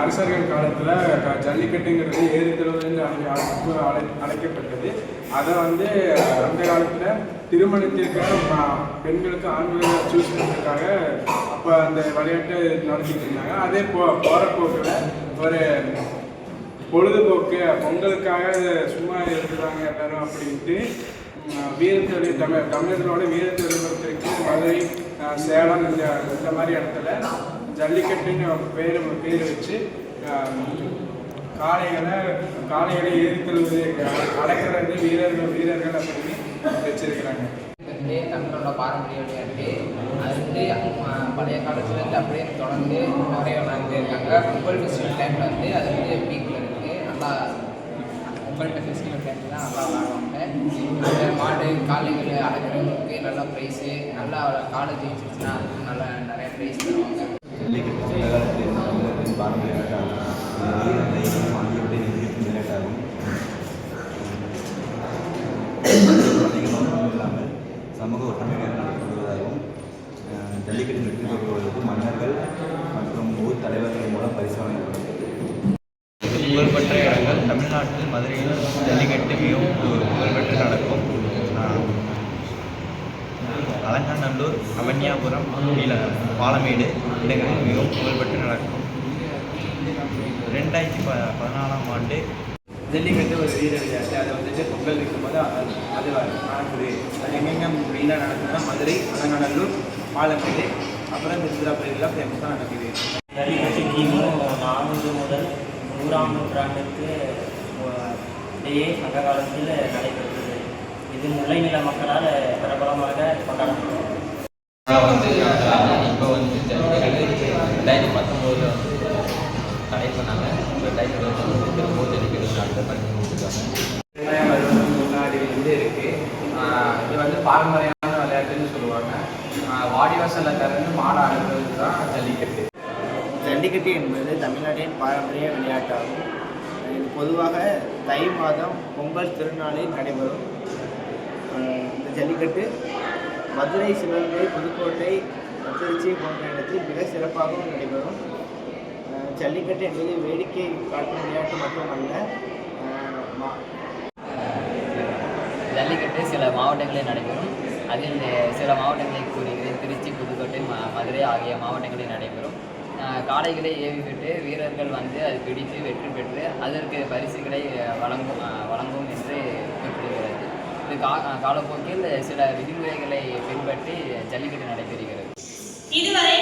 அரசர்கள் காலத்தில் ஜல்லிக்கட்டுங்கிறது ஏறு திருவிழா அழை அழைக்கப்பட்டது. அதை வந்து அந்த காலத்தில் திருமணத்திற்காக பெண்களுக்கு ஆண்களை சூஸ் பண்ணுறதுக்காக அப்போ அந்த விளையாட்டு நடத்திட்டு இருந்தாங்க. அதே போ போகிற போக்கில் ஒரு பொழுதுபோக்கு பொங்கலுக்காக சும்மா இருக்கிறாங்க எல்லாரும் அப்படின்ட்டு வீரத்தொழில் தமிழ் தமிழர்களோட வீரத்தொழில்நுட்பத்திற்கு மதுரை சேலம் இந்த இந்த மாதிரி இடத்துல ஜல்லிக்கட்டுன்னு பேர் பேர் வச்சு காளைகளை காளைகளை ஏறித்தழுவது அடக்கிறது வீரர்கள் வீரர்கள் அப்படின்னு வச்சிருக்கிறாங்க. தமிழோட பாரம்பரிய விளையாட்டு அது வந்து பழைய காலத்துலேருந்து அப்படியே தொடர்ந்து நிறைய விளையாண்டு இருக்காங்க. பொங்கல் ஃபெஸ்டிவல் டைமில் வந்து அது வந்து பீக்கில் இருக்குது நல்லா பொங்கல் ஃபெஸ்டிவல் டைமில் தான் நல்லா விளாடுவாங்க அந்த மாடு காளைகள் அடக்கிறவங்களுக்கு நல்லா ப்ரைஸு நல்லா காலை ஜெயிச்சிச்சுன்னா அதுக்கு நல்லா நிறைய ப்ரைஸ் தருவாங்க. தமிழர்களின் பாரம்பரிய விளையாட்டாகும் இது வீர தைரியம் ஆகியவற்றை விளையாட்டாகும் இல்லாமல் சமூக ஒற்றுமை நடத்தப்படுவதாகவும் ஜல்லிக்கட்டு வெற்றி பெறுவதற்கு மன்னர்கள் மற்றும் ஊர் தலைவர்கள் மூலம் பரிசு புகழ்பெற்ற இடங்கள் தமிழ்நாட்டில் மதுரையில் ஜல்லிக்கட்டு மிகவும் புகழ்பெற்று நடக்கும். அலங்காநல்லூர் அவன்யாபுரம் பாலமேடு இடங்களில் மிகவும் புகழ்பெற்று நடக்கும். ரெண்டாயிரத்தி ப பதினாலாம் ஆண்டு ஜல்லிக்கட்டு ஒரு வீர விளையாட்டு அதை வந்துட்டு பொங்கல் வைக்கும்போது அது நடக்குது அது எங்கெங்க மெயினாக நடக்குதுன்னா மதுரை அலங்காநல்லூர் பாலமேடு அப்புறம் திருச்சிராப்பள்ளிலாம் ஃபேமஸாக நடக்குது. ஜல்லிக்கட்டு கிமு நானூறு முதல் நூறாம் நூற்றாண்டுக்கு இடையே சங்க காலத்தில் நடைபெற்றது. இது முல்லைநில மக்களால் பிரபலமாக கொண்டாடப்படும் இப்போ வந்து ஜல்லிக்கட்டு ரெண்டாயிரத்தி பத்தொம்போதில் வந்து தடை பண்ணாங்க ரெண்டாயிரத்தி இருபத்தி வந்து திரும்ப ஜல்லிக்கட்டு நாட்டில் பண்ணி கொடுத்துருக்காங்க ரெண்டாயிரம் வருடத்துக்கு முன்னாடி வந்து இருக்குது இது வந்து பாரம்பரியமான விளையாட்டுன்னு சொல்லுவாங்க. ஆஹ் வாடி வாசலில் திறந்து மாடு ஆடுறது தான் ஜல்லிக்கட்டு. ஜல்லிக்கட்டு என்பது தமிழ்நாட்டின் பாரம்பரிய விளையாட்டாகும். இது பொதுவாக தை மாதம் பொங்கல் திருநாளில் நடைபெறும். இந்த ஜல்லிக்கட்டு மதுரை சிவகங்கை புதுக்கோட்டை திருச்சி போன்ற இடத்தில் மிக சிறப்பாகவும் நடைபெறும். ஜல்லிக்கட்டு என்பது வேடிக்கை காட்டும் விளையாட்டு மட்டுமல்ல மா- ஜல்லிக்கட்டு சில மாவட்டங்களில் நடைபெறும். அதில் சில மாவட்டங்களை கூறுகிறேன் திருச்சி புதுக்கோட்டை ம மதுரை ஆகிய மாவட்டங்களில் நடைபெறும். காளைகளை ஏவி வீரர்கள் வந்து அது பிடித்து வெற்றி பெற்று அதற்கு பரிசுகளை வழங்கும் வழங்கும் என்று குறிப்பிடுகிறது. இது கா காலப்போக்கில் சில விதிமுறைகளை பின்பற்றி ஜல்லிக்கட்டு நடைபெறுகிறது. இதுவரை